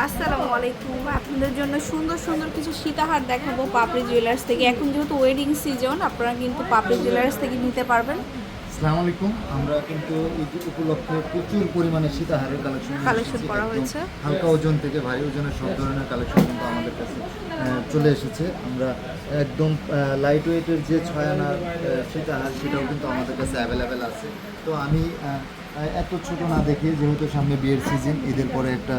আসসালামু আলাইকুম। আপনাদের জন্য সুন্দর সুন্দর কিছু সীতাহার দেখাবো পাপড়ি জুয়েলার্স থেকে। এখন যেহেতু ওয়েডিং সিজন আপনারা কিন্তু পাপড়ি জুয়েলার্স থেকে নিতে পারবেন। আসসালামু আলাইকুম। আমরা কিন্তু ঈদ উপলক্ষে প্রচুর পরিমাণে সীতাহারের কালেকশন Collection করা হয়েছে। হালকা ওজন থেকে ভারী ওজনের সব ধরনের কালেকশন কিন্তু আমাদের কাছে চলে এসেছে। আমরা একদম লাইট ওয়েটের যে ছয় আনার সীতাহার সেটাও কিন্তু আমাদের কাছে অ্যাভেলেবেল আছে। তো আমি এত ছোট না দেখে, যেহেতু সামনে বিয়ের সিজন ঈদের পরে একটা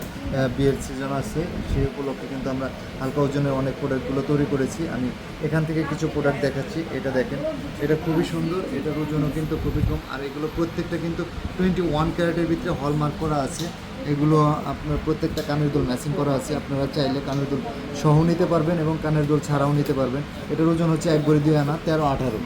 বিয়ের সিজন আছে, সেই উপলক্ষে কিন্তু আমরা হালকা ওজনের অনেক প্রোডাক্টগুলো তৈরি করেছি। আমি এখান থেকে কিছু প্রোডাক্ট দেখাচ্ছি, এটা দেখেন। এটা খুবই সুন্দর, এটার ওজনও কিন্তু খুবই কম, আর এগুলো প্রত্যেকটা কিন্তু টোয়েন্টি ওয়ান ক্যারেটের ভিতরে হলমার্ক করা আছে। এগুলো আপনার প্রত্যেকটা কানের দোল ম্যাচিং করা আছে, আপনারা চাইলে কানের দোল সহ নিতে পারবেন এবং কানের দোল ছাড়াও নিতে পারবেন। এটার ওজন হচ্ছে এক বড়ি দুই আনা, তেরো আঠারো।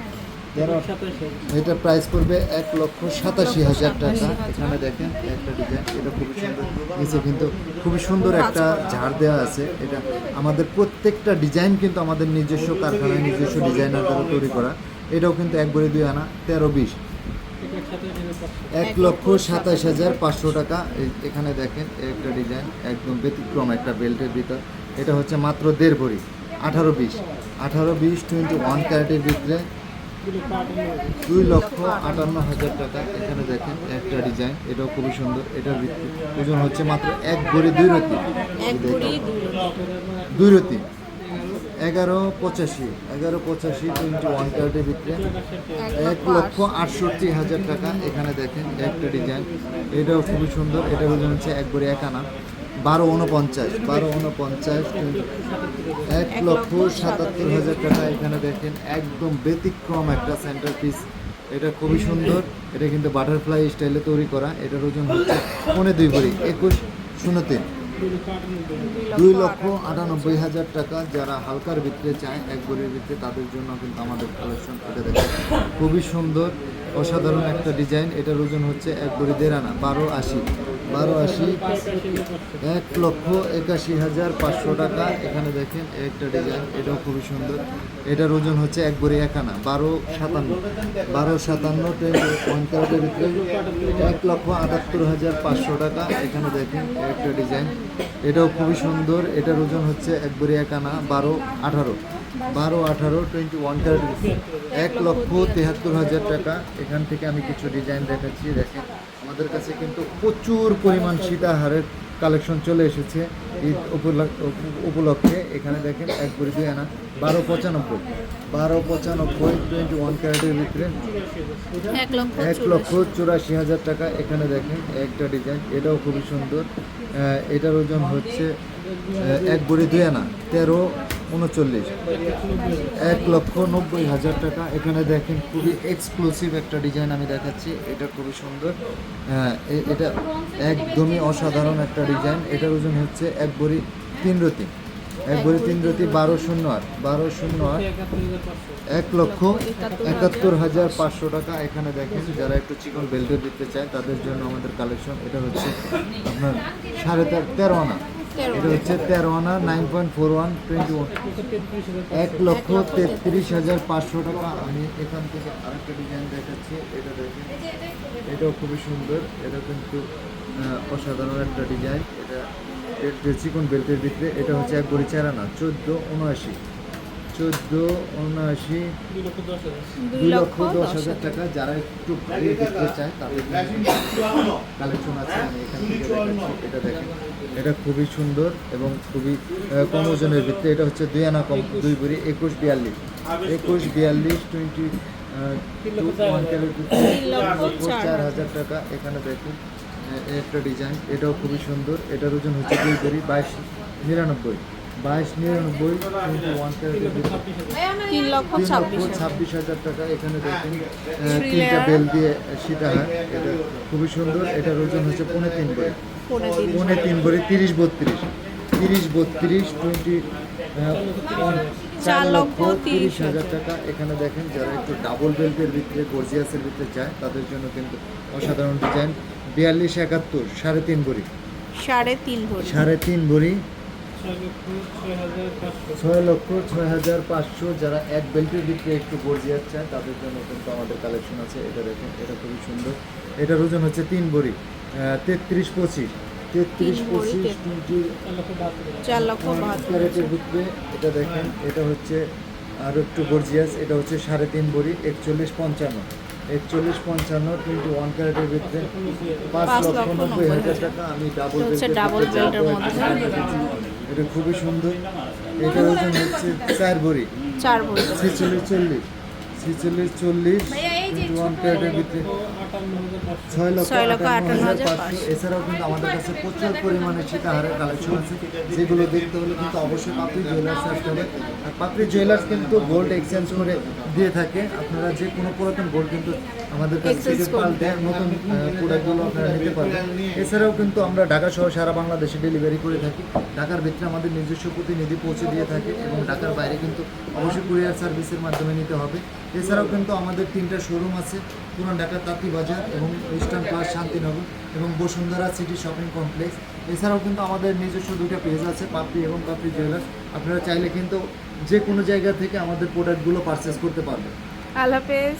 এটা প্রাইস করবে এক লক্ষ সাতাশি হাজার টাকা। এখানে দেখেন, একটা ডিজাইন এটা খুবই সুন্দর। নিচে কিন্তু খুবই সুন্দর একটা ঝাড় দেওয়া আছে। এটা আমাদের প্রত্যেকটা ডিজাইন কিন্তু আমাদের নিজস্ব কারখানায়, নিজস্ব ডিজাইনার দ্বারা তৈরি করা। এটাও কিন্তু এক বড়ি দুই আনা, তেরো বিশ। এক লক্ষ সাতাশ হাজার পাঁচশো টাকা। এখানে দেখেন, একটা ডিজাইন একদম ব্যতিক্রম একটা বেল্টের ভিতর। এটা হচ্ছে মাত্র দেড় ভরি, আঠারো বিশ। আঠারো বিশ টোয়েন্টি ওয়ান ক্যারেটের ভিতরে দুই লক্ষ আটান্ন হাজার টাকা এখানে দেখেন একটা ডিজাইন এটাও খুবই সুন্দর এটার ওজন হচ্ছে মাত্র এক ভরি দুই রতি। দুই রতি। এগারো পঁচাশি এগারো পঁচাশি টোয়েন্টি ওয়ান ক্যারেটের ভিতরে এক লক্ষ আটষট্টি হাজার টাকা এখানে দেখেন একটা ডিজাইন এটাও খুবই সুন্দর এটার ওজন হচ্ছে এক বড়ি এক আনা বারো উনপঞ্চাশ বারো উনপঞ্চাশ, এক লক্ষ সাতাত্তর হাজার টাকা এখানে দেখেন, একদম ব্যতিক্রম একটা সেন্টার পিস এটা খুবই সুন্দর, এটা কিন্তু বাটারফ্লাই স্টাইলে তৈরি করা, এটার ওজন হচ্ছে পৌনে দুই ভরি, একুশ শূন্য তিন। দুই লক্ষ আটানব্বই হাজার টাকা যারা হালকার ভিতরে চায়, এক বড়ির ভিতরে তাদের জন্য কিন্তু আমাদের কালেকশন এটা দেখেন, খুবই সুন্দর, অসাধারণ একটা ডিজাইন এটার ওজন হচ্ছে এক বড়ি দেড় আনা, বারো আশি। বারো আশি, এক লক্ষ একাশি হাজার পাঁচশো টাকা। এখানে দেখেন একটা ডিজাইন, এটাও খুবই সুন্দর। এটার ওজন হচ্ছে এক বড়ি এক আনা বারো সাতান্ন। বারো সাতান্ন ওয়ান ক্যারেটের ভিতরে এক লক্ষ আটাত্তর হাজার পাঁচশো টাকা। এখানে দেখেন একটা ডিজাইন, এটাও খুবই সুন্দর। এটার ওজন হচ্ছে এক বড়ি এক আনা বারো আঠারো। বারো আঠারো টোয়েন্টি ওয়ান ক্যারেট এক লক্ষ তেহাত্তর হাজার টাকা। এখান থেকে আমি কিছু ডিজাইন দেখাচ্ছি, দেখেন। আমাদের কাছে কিন্তু প্রচুর পরিমাণ সীতাহারের কালেকশন চলে এসেছে ঈদ উপ- উপলক্ষে। এখানে দেখেন এক বড়ি দুই আনা বারো পঁচানব্বই। বারো পঁচানব্বই টোয়েন্টি ওয়ান ক্যারেটের ভিতরে এক লক্ষ চুরাশি। হাজার টাকা এখানে দেখেন একটা ডিজাইন এটাও খুবই সুন্দর। এটার ওজন হচ্ছে এক বড়ি দুই আনা তেরো উনচল্লিশ। এক লক্ষ নব্বই হাজার টাকা। এখানে দেখেন খুবই এক্সক্লুসিভ একটা ডিজাইন আমি দেখাচ্ছি। এটা খুবই সুন্দর। এ- এটা একদমই অসাধারণ একটা ডিজাইন এটার ওজন হচ্ছে এক বড়ি তিন রতি। এক বড়ি তিন রতি বারো শূন্য আট। বারো শূন্য আট। এক লক্ষ একাত্তর হাজার পাঁচশো টাকা। এখানে দেখেন, যারা একটু চিকন বেল্টের দিতে চায়, তাদের জন্য আমাদের কালেকশন এটা হচ্ছে আপনার সাড়ে তেরো আনা। এটা হচ্ছে তেরো আনা nine point four one twenty one এক লক্ষ তেত্রিশ হাজার পাঁচশো টাকা। আমি এখান থেকে আরেকটা ডিজাইন দেখাচ্ছি। এটা দেখেন, এটাও খুবই সুন্দর। এটা কিন্তু অসাধারণ একটা ডিজাইন এটা চিকন বেল্টের ভিতরে? এটা হচ্ছে এক গড়ি চার আনা, চোদ্দ, উনআশি। চোদ্দ উনআশি দুই লক্ষ দশ হাজার। টাকা। যারা একটু ভারী দেখতে চায় তাদের কালেকশন আছে আমি এখান থেকে দেখাচ্ছি। এটা দেখেন এটা খুবই সুন্দর এবং খুবই কম ওজনের ভিত্তিতে এটা হচ্ছে দুই আনা কম দুই ভরি একুশ বিয়াল্লিশ। একুশ বিয়াল্লিশ টোয়েন্টি চার হাজার। টাকা। এখানে দেখুন একটা ডিজাইন। এটাও খুবই সুন্দর। এটার ওজন হচ্ছে দুই ভরি বাইশ নিরানব্বই। বাইশ নিরানব্বই ওয়ান তিন লক্ষ ছাব্বিশ হাজার। টাকা এখানে দেখেন তিনটা বেল দিয়ে সীতাহার এটা খুবই সুন্দর। এটার ওজন হচ্ছে পৌনে তিন বড়ি। পৌনে তিন বড়ি। তিরিশ বত্রিশ। তিরিশ বত্রিশ টোয়েন্টি চার লক্ষ তিরিশ হাজার। টাকা। এখানে দেখেন যারা একটু ডাবল বেল্টের ভিতরে গর্জিয়াসের ভিতরে চায় তাদের জন্য কিন্তু অসাধারণ ডিজাইন বিয়াল্লিশ একাত্তর সাড়ে তিন বড়ি। সাড়ে তিন ভরি সাড়ে তিন বড়ি। ছয় লক্ষ ছয় হাজার পাঁচশো যারা এক বেল্টের ভিতরে একটু গর্জিয়াস চায় তাদের জন্য কিন্তু আমাদের কালেকশন আছে। এটা দেখেন এটা খুবই সুন্দর। এটার ওজন হচ্ছে তিন বড়ি তেত্রিশ পঁচিশ। তেত্রিশ পঁচিশ তেত্রিশ। টোয়েন্টি চার লক্ষ ক্যারেটের ভিতরে এটা দেখেন এটা হচ্ছে আর একটু গর্জিয়াস এটা হচ্ছে সাড়ে তিন ভরি একচল্লিশ পঞ্চান্ন। একচল্লিশ পঞ্চান্ন টোয়েন্টি ওয়ান ক্যারেটের ভিতরে পাঁচ লক্ষ নব্বই হাজার। টাকা। আমি ডাবল এটা এটা খুবই সুন্দর। এটা ওজন হচ্ছে চার ভরি। চার ভরি। ছেচল্লিশ চল্লিশ। ছেচল্লিশ চল্লিশ। ছয় লক্ষ আটান্ন হাজার। এছাড়াও কিন্তু আমাদের কাছে প্রচুর পরিমাণে সীতাহারের কালেকশন আছে। যেগুলো দেখতে হলে কিন্তু অবশ্যই পাপড়ি জুয়েলার্স আসতে হবে। আর পাপড়ি জুয়েলার্স কিন্তু গোল্ড এক্সচেঞ্জ করে দিয়ে থাকে। আপনারা যে কোনো পুরাতন গোল্ড কিন্তু আমাদের কাছ থেকে করে। পাল্টে নতুন প্রোডাক্টগুলো আপনারা নিতে পারবেন। এছাড়াও কিন্তু আমরা ঢাকা সহ সারা বাংলাদেশে ডেলিভারি করে থাকি। ঢাকার ভিতরে আমাদের নিজস্ব প্রতিনিধি পৌঁছে দিয়ে থাকে এবং ঢাকার বাইরে কিন্তু অবশ্যই কুরিয়ার সার্ভিসের মাধ্যমে নিতে হবে। এছাড়াও কিন্তু আমাদের তিনটা শোরুম আছে, পুরান ঢাকার তাঁতি বাজার এবং ইস্টার্ন প্লাস শান্তিনগর এবং বসুন্ধরা সিটি শপিং কমপ্লেক্স। এছাড়াও কিন্তু আমাদের নিজস্ব দুটো পেজ আছে, পাপড়ি এবং পাপড়ি জুয়েলার্স। আপনারা চাইলে কিন্তু যে কোনো জায়গা থেকে আমাদের প্রোডাক্টগুলো পারচেস করতে পারবেন। আল্লাহ হাফেজ।